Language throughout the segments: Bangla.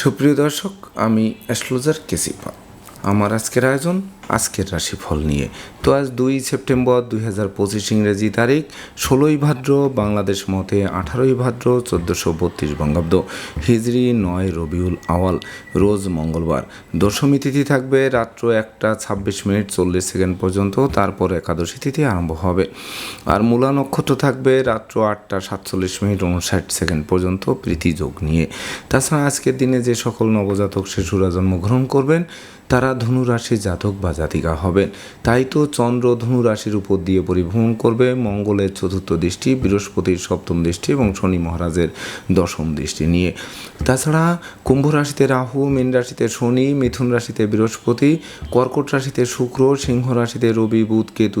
সুপ্রিয় দর্শক আমি অ্যাস্ট্রোলজার কেসিপা আমার আজকের আয়োজন আজকের রাশিফল নিয়ে। তো আজ দুই সেপ্টেম্বর দুই হাজার পঁচিশ ইংরেজি তারিখ, ষোলোই ভাদ্র বাংলাদেশ মতে, আঠারোই ভাদ্র চোদ্দোশো বত্রিশ বঙ্গাব্দ। হিজরি নয় রবিউল আওয়াল, রোজ মঙ্গলবার। দশমী তিথি থাকবে রাত্র একটা ছাব্বিশ মিনিট চল্লিশ সেকেন্ড পর্যন্ত, তারপর একাদশী তিথি আরম্ভ হবে। আর মূলা নক্ষত্র থাকবে রাত্র আটটা সাতচল্লিশ মিনিট উনষাট সেকেন্ড পর্যন্ত প্রীতি যোগ নিয়ে। তাছাড়া আজকের দিনে যে সকল নবজাতক শিশুরা জন্মগ্রহণ করবেন, তারা ধনু রাশির জাতক বা জাতিকা হবেন। তাই তো চন্দ্র ধনু রাশির উপর দিয়ে পরিভ্রমণ করবে। মঙ্গলের চতুর্থ দৃষ্টি, বৃহস্পতির সপ্তম দৃষ্টি এবং শনি মহারাজের দশম দৃষ্টি নিয়ে। তাছাড়া কুম্ভ রাশিতে রাহু, মীন রাশিতে শনি, মিথুন রাশিতে বৃহস্পতি, কর্কট রাশিতে শুক্র, সিংহ রাশিতে রবি, বুধ, কেতু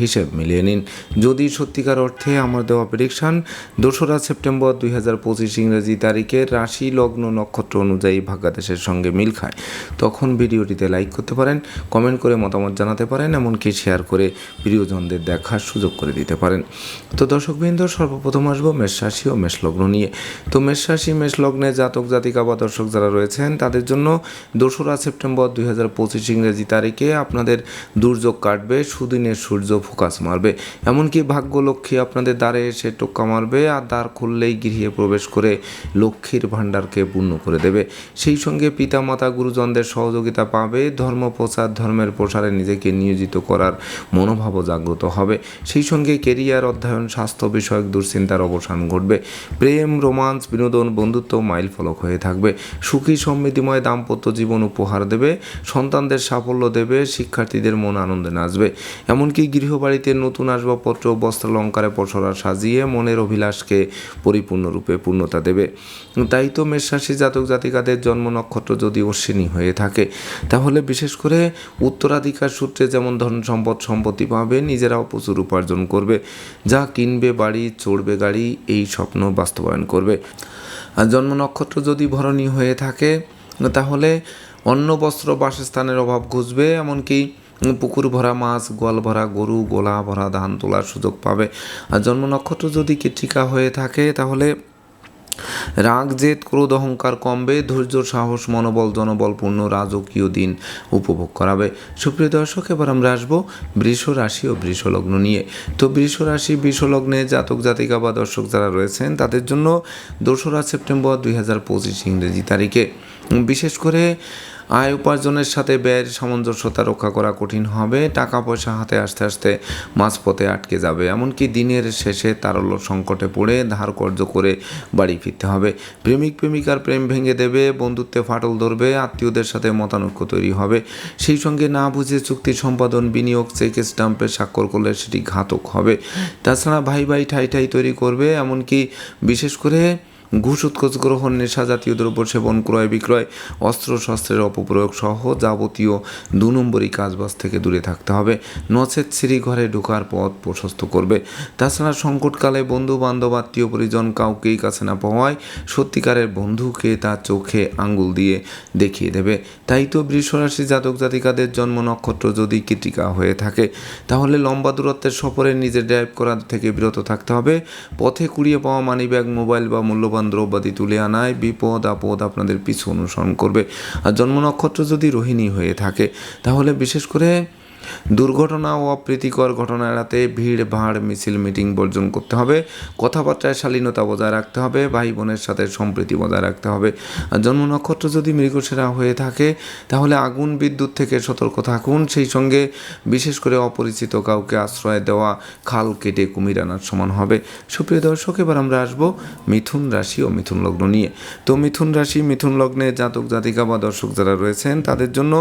হিসেব মিলিয়ে নিন। যদি সত্যিকার অর্থে আমার দেওয়া প্রেডিকশান দোসরা সেপ্টেম্বর দুই হাজার পঁচিশ ইংরেজি তারিখে রাশি লগ্ন নক্ষত্র অনুযায়ী ভাগ্যাদেশের সঙ্গে মিল খায়, তখন ভিডিওটিতে লাইক করতে পারেন কমেন্ট করে মতামত জানাতে পারেন, এমনকি শেয়ার করে প্রিয়জনদের দেখার সুযোগ করে দিতে পারেন। তো দর্শকবৃন্দ, সর্বপ্রথম আসব মেষ রাশি ও মেষ লগ্ন নিয়ে। তো মেষ রাশি, মেষ লগ্নে জাতক, জাতিকা বা দর্শক যারা রয়েছেন, তাদের জন্য দোসরা সেপ্টেম্বর দুই হাজার পঁচিশ ইংরেজি তারিখে আপনাদের দুর্যোগ কাটবে, সুদিনের সূর্য ফোকাস মারবে। এমনকি ভাগ্য লক্ষ্মী আপনাদের দ্বারে এসে টোক্কা মারবে আর দ্বার খুললেই গৃহে প্রবেশ করে লক্ষ্মীর ভাণ্ডারকে পূর্ণ করে দেবে। সেই সঙ্গে পিতামাতা গুরুজনদের সহযোগিতা পাবে, ধর্ম প্রচার, ধর্মের প্রসারে নিজেকে নিয়োজিত করার মনোভাবও জাগ্রত হবে। সেই সঙ্গে কেরিয়ার অধ্যয়ন, স্বাস্থ্য বিষয়ক দুশ্চিন্তার অবসান ঘটবে। প্রেম, রোমান্স, বিনোদন, বন্ধুত্ব মাইল ফলক হয়ে থাকবে। সুখী, সমৃদ্ধিময়, দাম্পত্য জীবন উপহার দেবে। সন্তানদের সাফল্য দেবে। শিক্ষার্থীদের মন আনন্দে নাচবে। এমনকি গৃহবাড়িতে নতুন আসবাবপত্র বস্ত্রালঙ্কারে পসরা সাজিয়ে মনের অভিলাষকে পরিপূর্ণরূপে পূর্ণতা দেবে। তাই তো মেষরাশি জাতক জাতিকাদের জন্ম নক্ষত্র যদি অশ্বিনী হয়ে থাকে, তাহলে বিশেষ করে উত্তরাধিকার সূত্রে যেমন ধন সম্পদ সম্পত্তি পাবে, নিজেরাও প্রচুর উপার্জন করবে। যা কিনবে, বাড়ি, চড়বে গাড়ি, এই স্বপ্ন বাস্তবায়ন করবে। আর জন্ম নক্ষত্র যদি ভরণী হয়ে থাকে, তাহলে অন্ন, বস্ত্র, বাসস্থানের অভাব ঘুষবে এমনকি পুকুর ভরা মাছ, গোয়াল ভরা গরু, গোলা ভরা ধান তোলার সুযোগ পাবে। আর জন্ম নক্ষত্র যদি কৃতিকা হয়ে থাকে, তাহলে রাগ, জেদ, ক্রোধ, অহংকার কমবে। ধৈর্য, সাহস, মনোবল, জনবলপূর্ণ, রাজকীয় দিন উপভোগ করাবে। সুপ্রিয় দর্শক, এবার আমরা আসব বৃষ রাশি ও বৃষ লগ্ন নিয়ে। তো বৃষ রাশি, বৃষ লগ্নে জাতক, জাতিকা বা দর্শক যারা রয়েছেন, তাদের জন্য দোসরা সেপ্টেম্বর দুই হাজার পঁচিশ ইংরেজি তারিখে। বিশেষ করে আয় উপার্জনের সাথে ব্যয়ের সামঞ্জস্যতা রক্ষা করা কঠিন হবে টাকা পয়সা হাতে আসতে আসতে মাঝপথে আটকে যাবে। এমনকি দিনের শেষে তারল্য সংকটে পড়ে ধার কর্য করে বাড়ি ফিরতে হবে। প্রেমিক প্রেমিকার প্রেম ভেঙে দেবে, বন্ধুত্বে ফাটল ধরবে, আত্মীয়দের সাথে মতানৈক্য তৈরি হবে। সেই সঙ্গে না বুঝে চুক্তি সম্পাদন, বিনিয়োগ, চেক স্টাম্পে স্বাক্ষর করলে সেটি ঘাতক হবে। তাছাড়া ভাই ভাই ঠাই ঠাই তৈরি করবে, এমনকি বিশেষ করে ঘুষ, উৎকোচ, গ্রহণ, নেশা, জাতীয় দ্রব্য সেবন, ক্রয়, বিক্রয়, অস্ত্র, শস্ত্রের অপপ্রয়োগ সহ যাবতীয় দু নম্বরই কাজবাজ থেকে দূরে থাকতে হবে। নচেত সিঁড়ি ঘরে ঢোকার পথ প্রশস্ত করবে। তাছাড়া সংকটকালে বন্ধু বান্ধব আত্মীয় পরিজন কাউকেই কাছে না পাওয়ায় সত্যিকারের বন্ধুকে তার চোখে আঙ্গুল দিয়ে দেখিয়ে দেবে। তাই তো বৃষরাশি জাতক জাতিকাদের জন্ম নক্ষত্র যদি কৃতিকা হয়ে থাকে, তাহলে লম্বা দূরত্বের সফরে নিজে ড্রাইভ করার থেকে বিরত থাকতে হবে। পথে কুড়িয়ে পাওয়া মানিব্যাগ মোবাইল বা মূল্যবান দ্রব্যাদি তুলে আনায়, বিপদ আপদ আপনাদের পিছু অনুসরণ করবে। আর জন্ম নক্ষত্র যদি রোহিণী হয়ে থাকে, তাহলে বিশেষ করে দুর্ঘটনা ও অপ্রীতিকর ঘটনা এড়াতে ভিড়, ভাড়, মিছিল, মিটিং বর্জন করতে হবে। কথাবার্তায় শালীনতা বজায় রাখতে হবে, ভাই বোনের সাথে সম্প্রীতি বজায় রাখতে হবে। জন্ম নক্ষত্র যদি মৃগসেরা হয়ে থাকে, তাহলে আগুন, বিদ্যুৎ থেকে সতর্ক থাকুন। সেই সঙ্গে বিশেষ করে অপরিচিত কাউকে আশ্রয় দেওয়া, খাল কেটে কুমির আনার সমান হবে। সুপ্রিয় দর্শক, এবার আমরা আসব মিথুন রাশি ও মিথুন লগ্ন নিয়ে। তো মিথুন রাশি, মিথুন লগ্নে জাতক জাতিকা বা দর্শক যারা রয়েছেন, তাদের জন্য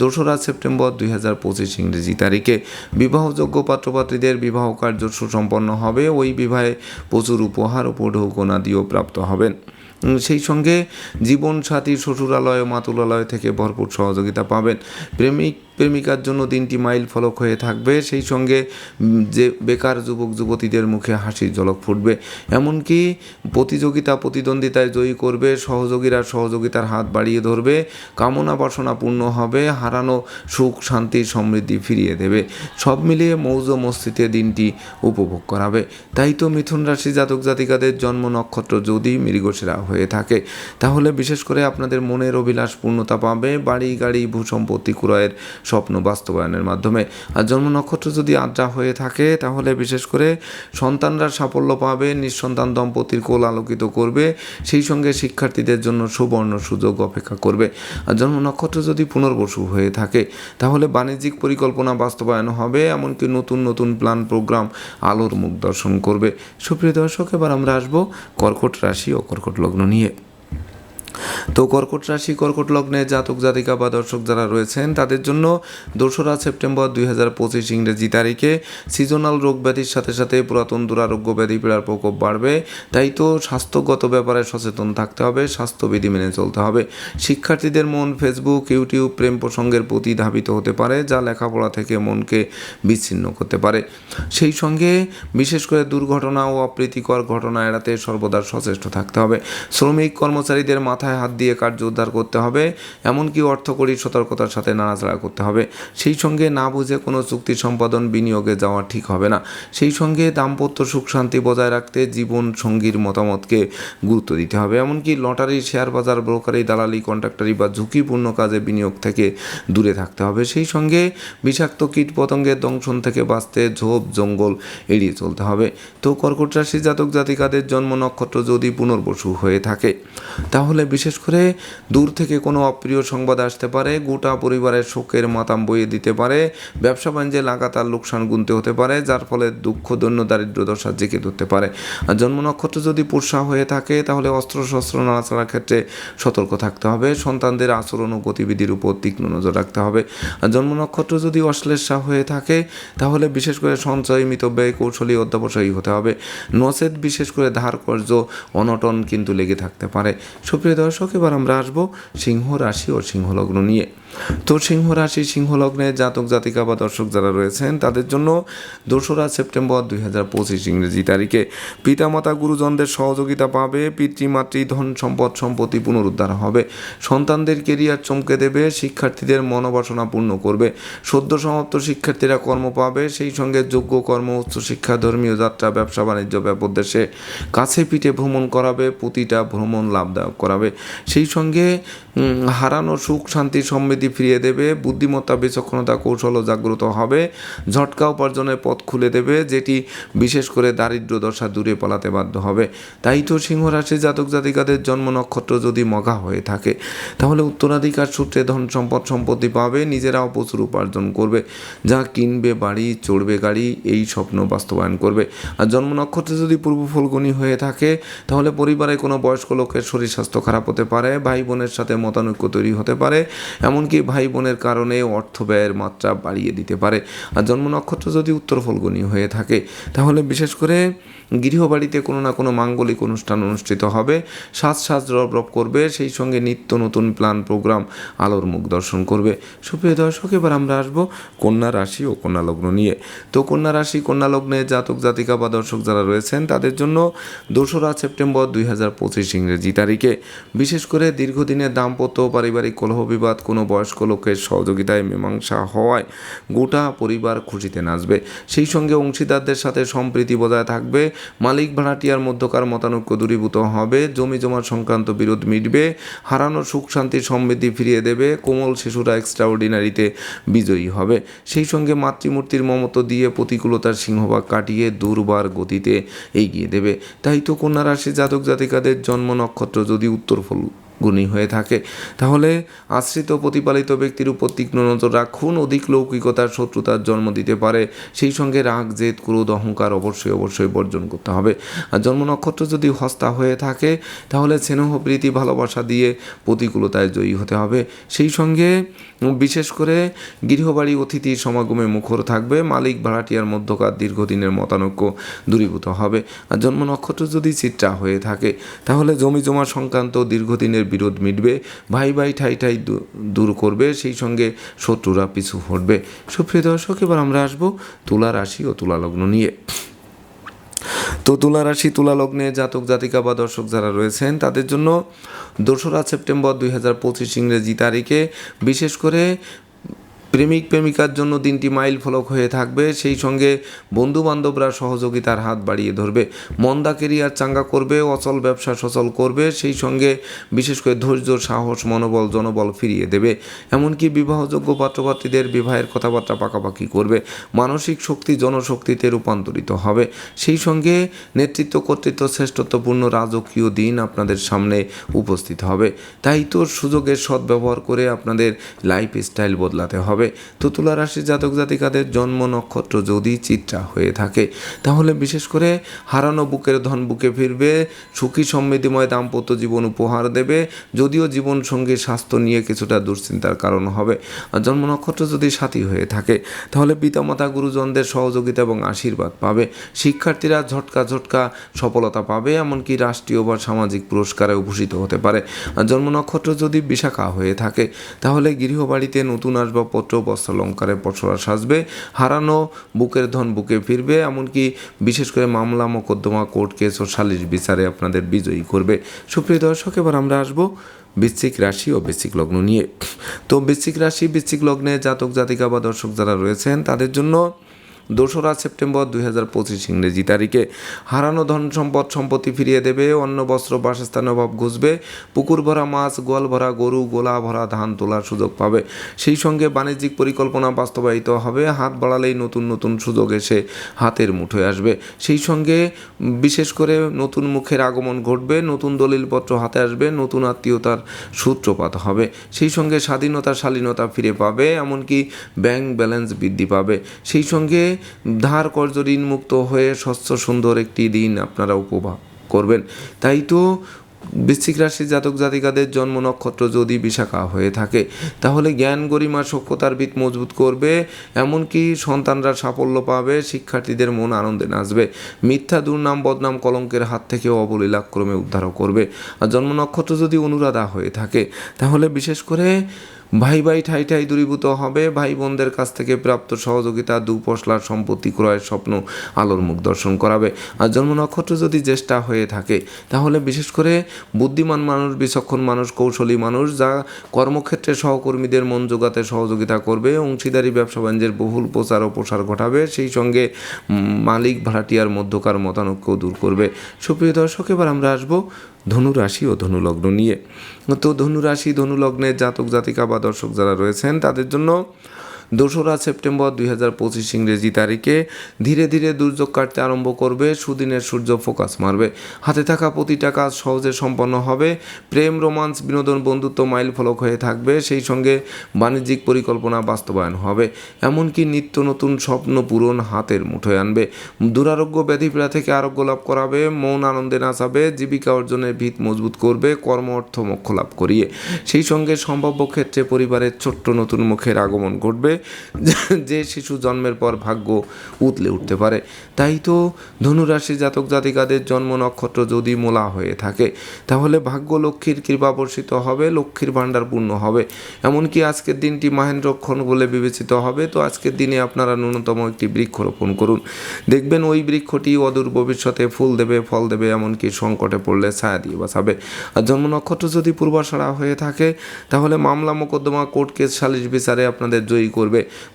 দোসরা সেপ্টেম্বর দুই হাজার পঁচিশ ইংরেজি তারিখে বিবাহযোগ্য পাত্রপাত্রীদের বিবাহ কার্য সুসম্পন্ন হবে। ওই বিবাহে প্রচুর উপহার ও পৌঢৌকনাদিও প্রাপ্ত হবেন। সেই সঙ্গে জীবনসাথী শ্বশুরালয় মাতুলালয় থেকে ভরপুর সহযোগিতা পাবেন। প্রেমিক প্রেমিকার জন্য দিনটি মাইল ফলক হয়ে থাকবে। সেই সঙ্গে যে বেকার যুবক, যুবতীদের মুখে হাসির ঝলক ফুটবে। এমনকি প্রতিযোগিতা, প্রতিদ্বন্দ্বিতায় জয়ী করবে। সহযোগীরা সহযোগিতার হাত বাড়িয়ে ধরবে। কামনা বাসনা পূর্ণ হবে। হারানো সুখ, শান্তি, সমৃদ্ধি ফিরিয়ে দেবে। সব মিলিয়ে মৌজ মস্তিতে দিনটি উপভোগ করাবে। তাই তো মিথুন রাশি জাতক জাতিকাদের জন্ম নক্ষত্র যদি মৃগশিরা হয়ে থাকে, তাহলে বিশেষ করে আপনাদের মনের অভিলাষ পূর্ণতা পাবে। বাড়ি, গাড়ি, ভূসম্পত্তি ক্রয়ের স্বপ্ন বাস্তবায়নের মাধ্যমে। আর জন্ম নক্ষত্র যদি আদ্রা হয়ে থাকে, তাহলে বিশেষ করে সন্তানরা সাফল্য পাবে, নিঃসন্তান দম্পতির কোল আলোকিত করবে, সেই সঙ্গে শিক্ষার্থীদের জন্য সুবর্ণ সুযোগ অপেক্ষা করবে। আর জন্ম নক্ষত্র যদি পুনর্বসু হয়ে থাকে, তাহলে বাণিজ্যিক পরিকল্পনা বাস্তবায়ন হবে, এমনকি নতুন নতুন প্ল্যান প্রোগ্রাম আলোর মুখ দর্শন করবে। সুপ্রিয় দর্শক, এবার আমরা আসব কর্কট রাশি ও কর্কট লগ্ন নিয়ে। তো কর্কট রাশি, কর্কট লগ্নে জাতক, জাতিকা বা দর্শক যারা রয়েছেন, তাদের জন্য দোসরা সেপ্টেম্বর দুই হাজার পঁচিশ ইংরেজি তারিখে সিজনাল রোগ ব্যাধির সাথে সাথে পুরাতন দুরারোগ্য ব্যাধি পীড়ার প্রকোপ বাড়বে। তাই তো স্বাস্থ্যগত ব্যাপারে সচেতন থাকতে হবে, স্বাস্থ্যবিধি মেনে চলতে হবে। শিক্ষার্থীদের মন ফেসবুক ইউটিউব প্রেম প্রসঙ্গের প্রতি ধাবিত হতে পারে, যা লেখাপড়া থেকে মনকে বিচ্ছিন্ন করতে পারে। সেই সঙ্গে বিশেষ করে দুর্ঘটনা ও অপ্রীতিকর ঘটনা এড়াতে সর্বদা সচেষ্ট থাকতে হবে। শ্রমিক কর্মচারীদের মাথায় হাত দিয়ে কার্য উদ্ধার করতে হবে, এমনকি অর্থকরী সতর্কতার সাথে নাড়াচাড়া করতে হবে। সেই সঙ্গে না বুঝে কোনো চুক্তি সম্পাদন বিনিয়োগে যাওয়া ঠিক হবে না। সেই সঙ্গে দাম্পত্য সুখ শান্তি বজায় রাখতে জীবন সঙ্গীর মতামতকে গুরুত্ব দিতে হবে। এমনকি লটারি, শেয়ার বাজার ব্রোকারি দালালি, কন্ট্রাক্টারি বা ঝুঁকিপূর্ণ কাজে বিনিয়োগ থেকে দূরে থাকতে হবে। সেই সঙ্গে বিষাক্ত কীট পতঙ্গের দংশন থেকে বাঁচতে ঝোপ, জঙ্গল এড়িয়ে চলতে হবে। তো কর্কট রাশি জাতক জাতিকাদের জন্ম নক্ষত্র যদি পুনর্বসু হয়ে থাকে, তাহলে বিশেষ করে দূর থেকে কোনো অপ্রিয় সংবাদ আসতে পারে, গোটা পরিবারের শোকের মাতাম বইয়ে দিতে পারে, ব্যবসা বাণিজ্যে লাগাতার লোকসান গুনতে হতে পারে, যার ফলে দুঃখ, দৈন্য দারিদ্র দশা জেগে ধরতে পারে। আর জন্ম নক্ষত্র যদি পুরসা হয়ে থাকে, তাহলে অস্ত্র, শস্ত্র নাড়াচাড়ার ক্ষেত্রে সতর্ক থাকতে হবে। সন্তানদের আচরণ ও গতিবিধির উপর তীক্ষ্ণ নজর রাখতে হবে। আর জন্ম নক্ষত্র যদি অশ্লেষা হয়ে থাকে, তাহলে বিশেষ করে সঞ্চয়, মিতব্যয়, কৌশলী অধ্যাবসায়ী হতে হবে। নচেত বিশেষ করে ধার কর্য অনটন কিন্তু লেগে থাকতে পারে। সুপ্রিয় দর্শক এবার আমরা আসব সিংহ রাশি ও সিংহলগ্ন নিয়ে। তো সিংহ রাশি সিংহ লগ্নে জাতক, জাতিকা বা দর্শক যারা রয়েছেন, তাদের জন্য দোসরা সেপ্টেম্বর দুই হাজার পঁচিশ ইংরেজি তারিখে পিতামাতা গুরুজনদের সহযোগিতা পাবে পিতৃমাতৃ ধন সম্পদ, সম্পত্তি পুনরুদ্ধার হবে। সন্তানদের কেরিয়ার চমকে দেবে, শিক্ষার্থীদের মনোবাসনা পূর্ণ করবে। সদ্য সমাপ্ত শিক্ষার্থীরা কর্ম পাবে, সেই সঙ্গে যোগ্য কর্ম উচ্চশিক্ষা ধর্মীয় যাত্রা, ব্যবসা, বাণিজ্য ব্যাপদেশে কাছে পিঠে ভ্রমণ করাবে, প্রতিটা ভ্রমণ লাভদায়ক করাবে। সেই সঙ্গে হারানো সুখ, শান্তি, সমৃদ্ধি ফিরিয়ে দেবে বুদ্ধিমত্তা বিচক্ষণতা কৌশল জাগ্রত হবে। ঝটকা উপার্জনের পথ খুলে দেবে, যেটি বিশেষ করে দারিদ্র দশা দূরে পালাতে বাধ্য হবে। তাই তো সিংহ রাশি জাতক জাতিকাদের জন্ম নক্ষত্র যদি মগা হয়ে থাকে, তাহলে উত্তরাধিকার সূত্রে ধন সম্পদ সম্পত্তি পাবে নিজেরাও প্রচুর উপার্জন করবে। যা কিনবে, বাড়ি, চড়বে গাড়ি, এই স্বপ্ন বাস্তবায়ন করবে। আর জন্ম নক্ষত্রে যদি পূর্ব ফলগুনি হয়ে থাকে, তাহলে পরিবারে কোনো বয়স্ক লোকের শরীর স্বাস্থ্য খারাপ হতে পারে, ভাই বোনের সাথে মতানৈক্য তৈরি হতে পারে। এমনকি ভাই বোনের কারণে অর্থ ব্যয়ের মাত্রা বাড়িয়ে দিতে পারে। আর জন্ম নক্ষত্র যদি উত্তর ফলগুনি হয়ে থাকে, তাহলে বিশেষ করে গৃহবাড়িতে কোনো না কোনো মাঙ্গলিক অনুষ্ঠান অনুষ্ঠিত হবে। সাজ সাজ রব রব করবে, সেই সঙ্গে নিত্য নতুন প্ল্যান প্রোগ্রাম আলোর মুখ দর্শন করবে। সুপ্রিয় দর্শক, এবার আমরা আসব কন্যা রাশি ও কন্যা লগ্ন নিয়ে। তো কন্যা রাশি, কন্যা লগ্নে জাতক, জাতিকা বা দর্শক যারা রয়েছেন, তাদের জন্য দোসরা সেপ্টেম্বর দুই হাজার পঁচিশ ইংরেজি তারিখে। বিশেষ করে দীর্ঘদিনের দাম্পত্য, পারিবারিক কলহ বিবাদ, কোনো বয়স্ক লোকের সহযোগিতায় মীমাংসা হওয়ায় গোটা পরিবার খুশিতে নাচবে। সেই সঙ্গে অংশীদারদের সাথে সম্প্রীতি বজায় থাকবে। মালিক ভাড়াটিয়ার মধ্যকার মতানৈক্য দূরীভূত হবে। জমি জমা সংক্রান্ত বিরোধ মিটবে। হারানো সুখ, শান্তি, সমৃদ্ধি ফিরিয়ে দেবে। কোমল শিশুরা এক্সট্রাঅর্ডিনারিতে বিজয়ী হবে। সেই সঙ্গে মাতৃমূর্তির মমত দিয়ে প্রতিকূলতার সিংহভাগ কাটিয়ে দুর্বার গতিতে এগিয়ে দেবে। তাই তো কন্যা রাশি জাতক জাতিকাদের জন্ম নক্ষত্র যদি উত্তর ফল গুণী হয়ে থাকে। তাহলে আশ্রিত প্রতিপালিত ব্যক্তির উপর তীক্ষ্ণ নজর রাখুন, অধিক লৌকিকতার শত্রুতার জন্ম দিতে পারে। সেই সঙ্গে রাগ, জেদ, ক্রোধ, অহংকার অবশ্যই অবশ্যই বর্জন করতে হবে। আর জন্ম নক্ষত্র যদি হস্তা হয়ে থাকে, তাহলে স্নেহ, প্রীতি, ভালোবাসা দিয়ে প্রতিকূলতায় জয়ী হতে হবে। সেই সঙ্গে বিশেষ করে গৃহবাড়ি অতিথির সমাগমে মুখর থাকবে। মালিক, ভাড়াটিয়ার মধ্যকার দীর্ঘদিনের মতানৈক্য দূরীভূত হবে। আর জন্ম নক্ষত্র যদি চিত্রা হয়ে থাকে, তাহলে জমি জমা সংক্রান্ত দীর্ঘদিনের বিরোধ মিটবে, ভাই ভাই ঠাই ঠাই দূর করবে, সেই সঙ্গে শত্রুরা পিছু হটবে। সুপ্রিয় দর্শক, এবার আমরা আসব তুলা রাশি ও তুলা লগ্ন নিয়ে। তো তুলা রাশি, তুলা লগ্নে জাতক, জাতিকা বা দর্শক যারা রয়েছেন, তাদের জন্য দোসরা সেপ্টেম্বর দুই হাজার পঁচিশ ইংরেজি তারিখে বিশেষ করে প্রেমিক প্রেমিকার জন্য দিনটি মাইল ফলক হয়ে থাকবে, সেই সঙ্গে বন্ধু বান্ধবরা সহযোগিতার হাত বাড়িয়ে ধরবে। মন্দা কেরিয়ার চাঙ্গা করবে, অচল ব্যবসা সচল করবে, সেই সঙ্গে বিশেষ করে ধৈর্য, সাহস, মনোবল, জনবল ফিরিয়ে দেবে। এমনকি বিবাহযোগ্য পাত্রপাত্রীদের বিবাহের কথাবার্তা পাকাপাকি করবে। মানসিক শক্তি জনশক্তিতে রূপান্তরিত হবে। সেই সঙ্গে নেতৃত্ব, কর্তৃত্ব, শ্রেষ্ঠত্বপূর্ণ রাজকীয় দিন আপনাদের সামনে উপস্থিত হবে। তাই তো সুযোগের সদ্ব্যবহার করে আপনাদের লাইফ স্টাইল বদলাতে হবে। তো তুলা রাশির জাতক জাতিকাদের জন্ম নক্ষত্র যদি চিত্রা হয়ে থাকে, তাহলে বিশেষ করে হারানো বুকের ধন বুকে ফিরবে, সুখী সমৃদ্ধিময় দাম্পত্য জীবন উপহার দেবে, যদিও জীবন সঙ্গী স্বাস্থ্য নিয়ে কিছুটা দুশ্চিন্তার কারণ হবে। আর জন্ম নক্ষত্র যদি সাথী হয়ে থাকে, তাহলে পিতামাতা, গুরুজনদের সহযোগিতা এবং আশীর্বাদ পাবে। শিক্ষার্থীরা ঝটকা ঝটকা সফলতা পাবে, এমনকি রাষ্ট্রীয় বা সামাজিক পুরস্কারে ভূষিত হতে পারে। জন্ম নক্ষত্র যদি বিশাখা হয়ে থাকে, তাহলে গৃহবাড়িতে নতুন আসবাবপত্র বস্ত্র অলঙ্কারে পশরা সাজবে, হারানো বুকের ধন বুকে ফিরবে, এমনকি বিশেষ করে মামলা মোকদ্দমা কোর্ট কেস ও সালিশ বিচারে আপনাদের বিজয়ী করবে। সুপ্রিয় দর্শক, এবার আমরা আসব বৃশ্চিক রাশি ও বৃশ্চিক লগ্ন নিয়ে। তো বৃশ্চিক রাশি, বৃশ্চিক লগ্নে জাতক জাতিকা বা দর্শক যারা রয়েছেন, তাদের জন্য দোসরা সেপ্টেম্বর দুই হাজার পঁচিশ ইংরেজি তারিখে। হারানো ধন সম্পদ সম্পত্তি ফিরিয়ে দেবে অন্ন বস্ত্র, বাসস্থান অভাব ঘুষবে, পুকুর ভরা মাছ, গোয়াল ভরা গরু, গোলা ভরা ধান তোলার সুযোগ পাবে। সেই সঙ্গে বাণিজ্যিক পরিকল্পনা বাস্তবায়িত হবে, হাত বাড়ালেই নতুন নতুন সুযোগ এসে হাতের মুঠোয় আসবে। সেই সঙ্গে বিশেষ করে নতুন মুখের আগমন ঘটবে, নতুন দলিলপত্র হাতে আসবে, নতুন আত্মীয়তার সূত্রপাত হবে। সেই সঙ্গে স্বাধীনতা, শালীনতা ফিরে পাবে, এমনকি ব্যাংক ব্যালেন্স বৃদ্ধি পাবে। সেই সঙ্গে ধার কর্য ঋণ মুক্ত হয়ে স্বচ্ছ সুন্দর একটি দিন আপনারা উপভোগ করবেন। তাই তো বৃশ্চিক রাশির জাতক জাতিকাদের জন্ম নক্ষত্র যদি বিশাখা হয়ে থাকে, তাহলে জ্ঞান গরিমা সক্ষতার ভিত মজবুত করবে, এমনকি সন্তানরা সাফল্য পাবে, শিক্ষার্থীদের মন আনন্দে নাচবে, মিথ্যা দুর্নাম, বদনাম কলঙ্কের হাত থেকেও অবলীলাক্রমে উদ্ধারও করবে। আর জন্ম নক্ষত্র যদি অনুরাধা হয়ে থাকে, তাহলে বিশেষ করে ভাই ভাই ঠাই ঠাই দূরীভূত হবে। ভাই বোনদের কাছ থেকে প্রাপ্ত সহযোগিতা, দু পশলার সম্পত্তি ক্রয়ের স্বপ্ন আলোর মুখ দর্শন করাবে। আর জন্ম নক্ষত্র যদি জ্যেষ্ঠা হয়ে থাকে, তাহলে বিশেষ করে বুদ্ধিমান মানুষ, বিচক্ষণ মানুষ, কৌশলী মানুষ, যা কর্মক্ষেত্রে সহকর্মীদের মন জোগাতে সহযোগিতা করবে, অংশীদারি, ব্যবসা বাণিজ্যের বহুল প্রচার ও প্রসার ঘটাবে, সেই সঙ্গে মালিক, ভাড়াটিয়ার মধ্যকার মতানৈক্য দূর করবে। সুপ্রিয় দর্শক, এবার আমরা আসব ধনু রাশি ও ধনুলগ্ন নিয়ে। তো ধনু রাশি ধনু লগ্নের জাতক জাতিকা বা দর্শক যারা রয়েছেন, তাদের জন্য দোসরা সেপ্টেম্বর দুই হাজার পঁচিশ ইংরেজি তারিখে ধীরে ধীরে দুর্যোগ কাটতে আরম্ভ করবে, সুদিনের সূর্য ফোকাস মারবে। হাতে থাকা প্রতিটা কাজ সহজে সম্পন্ন হবে। প্রেম, রোমান্স, বিনোদন, বন্ধুত্ব মাইল ফলক হয়ে থাকবে। সেই সঙ্গে বাণিজ্যিক পরিকল্পনা বাস্তবায়ন হবে। এমনকি নিত্য নতুন স্বপ্ন পূরণ হাতের মুঠোয় আনবে। দুরারোগ্য ব্যাধিপীড়া থেকে আরোগ্য লাভ করাবে। মন আনন্দে নাচাবে। জীবিকা অর্জনের ভিত মজবুত করবে। কর্ম, অর্থ, মোক্ষ লাভ করিয়ে। সেই সঙ্গে সম্ভাব্য ক্ষেত্রে পরিবারের ছোট্ট নতুন মুখের আগমন ঘটবে। যে শিশু জন্মের পর ভাগ্য উতলে উঠতে পারে। তাই তো ধনুরাশি জাতক জাতিকাদের জন্ম নক্ষত্র যদি মোলা হয়ে থাকে, তাহলে ভাগ্য লক্ষ্মীর কৃপা বর্ষিত হবে, লক্ষ্মীর ভাণ্ডার পূর্ণ হবে। এমনকি আজকের দিনটি মাহেন্দ্রক্ষণ বলে বিবেচিত হবে। তো আজকের দিনে আপনারা ন্যূনতম একটি বৃক্ষ রোপণ করুন। দেখবেন ওই বৃক্ষটি অদূর ভবিষ্যতে ফুল দেবে, ফল দেবে, এমনকি সংকটে পড়লে ছায়া দিয়ে বাঁচাবে। আর জন্ম নক্ষত্র যদি পূর্বাশাড়া হয়ে থাকে, তাহলে মামলা মোকদ্দমা কোর্ট কেস সালিশ বিচারে আপনাদের জয়ী করবে।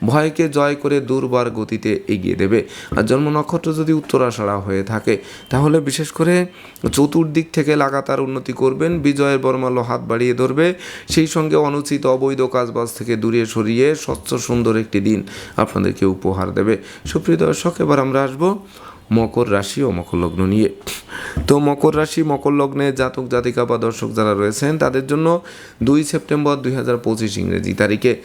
ভয়কে জয় করে দুর্বার গতিতে এগিয়ে দেবে। আর জন্ম নক্ষত্র যদি উত্তরাষাড়া হয়ে থাকে, তাহলে বিশেষ করে চতুর্দিক থেকে লাগাতার উন্নতি করবেন, বিজয়ের বর্মাল্য হাত বাড়িয়ে ধরবে। সেই সঙ্গে অনুচিত অবৈধ কাজবাজ থেকে দূরে সরিয়ে স্বচ্ছ সুন্দর একটি দিন আপনাদেরকে উপহার দেবে। সুপ্রিয় দর্শক, এবার আমরা আসব মকর রাশি ও মকর লগ্ন নিয়ে। তো মকর রাশি, মকর লগ্নে জাতক, জাতিকা বা দর্শক যারা রয়েছেন, তাদের জন্য দুই সেপ্টেম্বর দুই হাজার পঁচিশ ইংরেজি তারিখে।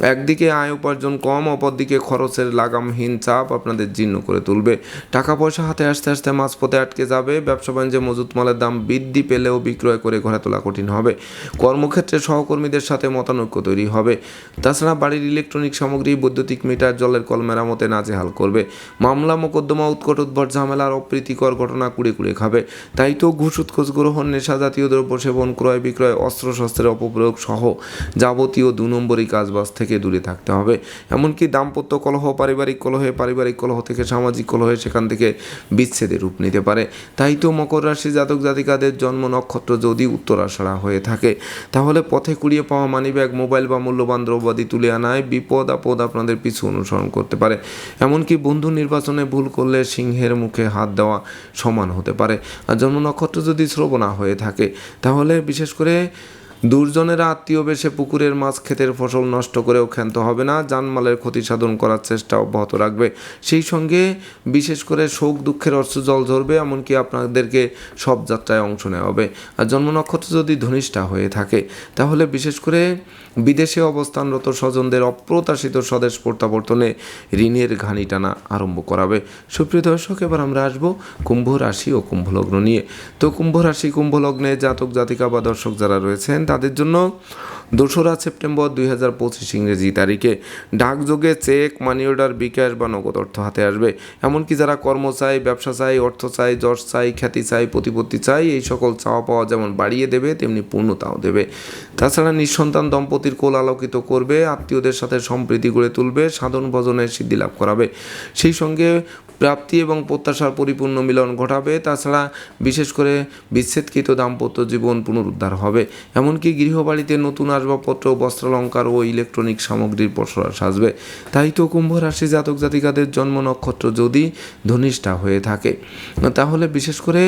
একদিকে আয় উপার্জন কম, অপরদিকে খরচের লাগামহীন চাপ আপনাদের জীর্ণ করে তুলবে। টাকা পয়সা হাতে আসতে আসতে মাঝপথে আটকে যাবে। ব্যবসা বাণিজ্যে মজুত মালের দাম বৃদ্ধি পেলেও বিক্রয় করে ঘরে তোলা কঠিন হবে। কর্মক্ষেত্রে সহকর্মীদের সাথে মতানৈক্য তৈরি হবে। তাছাড়া বাড়ির ইলেকট্রনিক সামগ্রী, বৈদ্যুতিক মিটার, জলের কল মেরামতে নাজেহাল করবে। মামলা, মোকদ্দমা, উৎকট উদ্ভট ঝামেলার অপ্রীতিকর ঘটনা কুড়ে কুড়ে খাবে। তাই তো ঘুষ উৎকোচ গ্রহণ নেশা জাতীয় দ্রব্য সেবন, ক্রয় বিক্রয় অস্ত্রশস্ত্রের অপপ্রয়োগ সহ যাবতীয় দু নম্বরই কাজবাজ থেকে দূরে থাকতে হবে। এমনকি দাম্পত্য কলহ, পারিবারিক কলহে, পারিবারিক কলহ থেকে সামাজিক কলহে সেখান থেকে বিচ্ছেদের রূপ নিতে পারে। তাই তো মকর রাশি জাতক জাতিকাদের জন্ম নক্ষত্র যদি উত্তরাষাঢ়া হয়ে থাকে, তাহলে পথে কুড়িয়ে পাওয়া মানিব্যাগ, মোবাইল বা মূল্যবান দ্রব্যাদি তুলে আনায় বিপদ আপদ আপনাদের পিছু অনুসরণ করতে পারে। এমনকি বন্ধু নির্বাচনে ভুল করলে সিংহের মুখে হাত দেওয়া সমান হতে পারে। আর জন্ম নক্ষত্র যদি শ্রবণা হয়ে থাকে, তাহলে বিশেষ করে দুর্জনেরা আত্মীয় বেশে পুকুরের মাছ ক্ষেতের ফসল নষ্ট করেও ক্ষান্ত হবে না, জানমালের ক্ষতি সাধন করার চেষ্টা অব্যাহত রাখবে। সেই সঙ্গে বিশেষ করে শোক দুঃখের অর্থ জল ঝরবে, এমনকি আপনাদেরকে সব যাত্রায় অংশ নেওয়া হবে। আর জন্ম নক্ষত্র যদি ধনিষ্ঠা হয়ে থাকে, তাহলে বিশেষ করে বিদেশে অবস্থানরত স্বজনদের অপ্রত্যাশিত স্বদেশ প্রত্যাবর্তনে ঋণের ঘানি টানা আরম্ভ করাবে। সুপ্রিয় দর্শক, এবার আমরা আসব কুম্ভ রাশি ও কুম্ভলগ্ন নিয়ে। তো কুম্ভ রাশি কুম্ভ লগ্নে জাতক জাতিকা বা দর্শক যারা রয়েছেন তাদের জন্য দোসরা সেপ্টেম্বর দুই হাজার পঁচিশ ইংরেজি তারিখে ডাকযোগে চেক, মানি অর্ডার, বিকাশ বা নগদ অর্থ হাতে আসবে। এমনকি যারা কর্ম চাই ব্যবসা চাই অর্থ চাই যশ চাই খ্যাতি চাই প্রতিপত্তি চাই এই সকল চাওয়া পাওয়া যেমন বাড়িয়ে দেবে, তেমনি পূর্ণতাও দেবে। তাছাড়া নিঃসন্তান দম্পতির কোল আলোকিত করবে, আত্মীয়দের সাথে সম্প্রীতি গড়ে তুলবে, সাধন ভজনের সিদ্ধি লাভ করাবে। সেই সঙ্গে প্রাপ্তি এবং প্রত্যাশার পরিপূর্ণ মিলন ঘটাবে। তাছাড়া বিশেষ করে বিচ্ছেদকৃত দাম্পত্য জীবন পুনরুদ্ধার হবে। এমনকি গৃহবাড়িতে নতুন আসবাবপত্র, বস্ত্রালঙ্কার ও ইলেকট্রনিক সামগ্রীর পসরা সাজবে। তাই তো কুম্ভ রাশি জাতক জাতিকাদের জন্ম নক্ষত্র যদি ধনিষ্ঠা হয়ে থাকে। তাহলে বিশেষ করে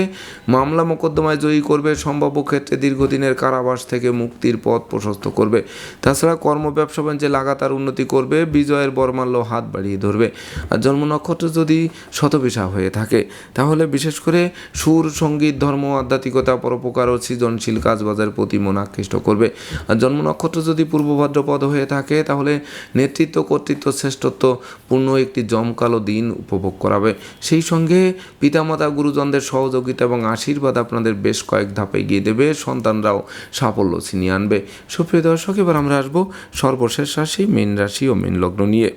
মামলা মোকদ্দমায় জয়ী করবে, সম্ভাব্য ক্ষেত্রে দীর্ঘদিনের কারাবাস থেকে মুক্তির পথ প্রশস্ত করবে। তাছাড়া কর্ম ব্যবসা বাণিজ্যে লাগাতার উন্নতি করবে, বিজয়ের বর্মাল্য হাত বাড়িয়ে ধরবে। আর জন্ম নক্ষত্র যদি শতবিশা হয়ে থাকে, তাহলে বিশেষ করে সুর, সংগীত, ধর্ম, আধ্যাত্মিকতা, পরোপকার ও সৃজনশীল কাজবাজের প্রতি মন আকৃষ্ট করবে। আর জন্ম নক্ষত্র যদি পূর্ব ভাদ্রপদ হয়ে থাকে, তাহলে নেতৃত্ব কর্তৃত্ব শ্রেষ্ঠত্ব পূর্ণ একটি জমকালো দিন উপভোগ করাবে। সেই সঙ্গে পিতামাতা, গুরুজনদের সহযোগিতা এবং আশীর্বাদ আপনাদের বেশ কয়েক ধাপে গিয়ে দেবে, সন্তানরাও সাফল্য ছিনিয়ে আনবে। সুপ্রিয় দর্শক, এবার আমরা আসব সর্বশেষ রাশি, মীন রাশি ও মেন লগ্ন নিয়ে।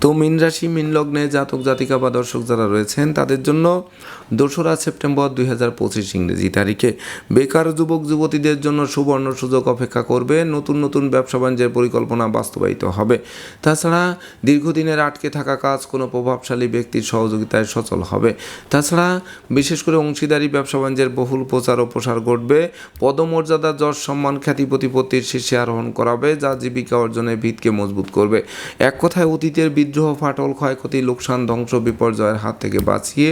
তো মীন রাশি, মীন লগ্নে জাতক, জাতিকা বা দর্শক যারা রয়েছেন, তাদের জন্য দোসরা সেপ্টেম্বর দুই হাজার পঁচিশ ইংরেজি তারিখে। বেকার যুবক, যুবতীদের জন্য সুবর্ণ সুযোগ অপেক্ষা করবে। নতুন নতুন ব্যবসা বাণিজ্যের পরিকল্পনা বাস্তবায়িত হবে। তাছাড়া দীর্ঘদিনের আটকে থাকা কাজ কোনো প্রভাবশালী ব্যক্তির সহযোগিতায় সচল হবে। তাছাড়া বিশেষ করে অংশীদারি, ব্যবসা বাণিজ্যের বহুল প্রচার ও প্রসার ঘটবে। পদমর্যাদা, যশ সম্মান খ্যাতি প্রতিপত্তির শীর্ষে আরোহণ করাবে, যা জীবিকা অর্জনের ভিতকে মজবুত করবে। এক কথায় অতীতের বিদ্রোহ, ফাটল, ক্ষয়ক্ষতি, লোকসান, ধ্বংস, বিপর্যয়ের হাত থেকে বাঁচিয়ে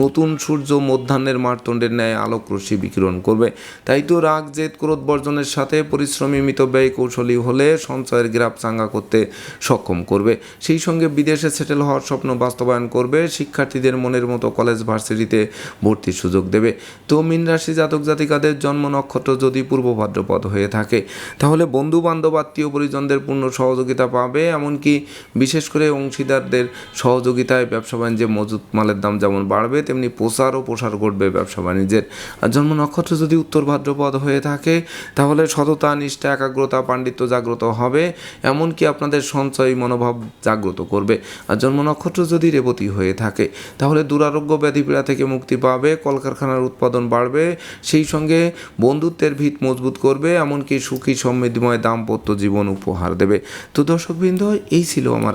নতুন সূর্য মধ্যাহ্নের মারতণ্ডের ন্যায় আলোক বিকিরণ করবে। তাই তো রাগ, জেদ, ক্রোধ বর্জনের সাথে পরিশ্রমী মিত ব্যয় কৌশলী হলে সঞ্চয়ের গ্রাফ চাঙ্গা করতে সক্ষম করবে। সেই সঙ্গে বিদেশে সেটেল হওয়ার স্বপ্ন বাস্তবায়ন করবে। শিক্ষার্থীদের মনের মতো কলেজ ভার্সিটিতে ভর্তির সুযোগ দেবে। তো মীন রাশি জাতক জাতিকাদের জন্ম নক্ষত্র যদি পূর্ব ভাদ্রপদ হয়ে থাকে, তাহলে বন্ধু বান্ধব আত্মীয় পরিজনদের পূর্ণ সহযোগিতা পাবে। এমনকি বিশেষ করে অংশীদারদের সহযোগিতায় ব্যবসা বাণিজ্যে মজুত মালের দাম যেমন বাড়বে, তেমনি প্রসার ও প্রসার ঘটবে ব্যবসা বাণিজ্যের। জন্ম নক্ষত্র যদি উত্তর ভাদ্রপদ হয়ে থাকে, তাহলে সততা, নিষ্ঠা, একাগ্রতা, পাণ্ডিত্য জাগ্রত হবে, এমনকি আপনাদের সঞ্চয় মনোভাব জাগ্রত করবে। আর জন্ম নক্ষত্র যদি রেবতী হয়ে থাকে, তাহলে দুরারোগ্য ব্যাধিপীড়া থেকে মুক্তি পাবে, কলকারখানার উৎপাদন বাড়বে, সেই সঙ্গে বন্ধুত্বের ভিত মজবুত করবে, এমনকি সুখী সমৃদ্ধিময় দাম্পত্য জীবন উপহার দেবে। তো দর্শকবৃন্দ, এই ছিল আমার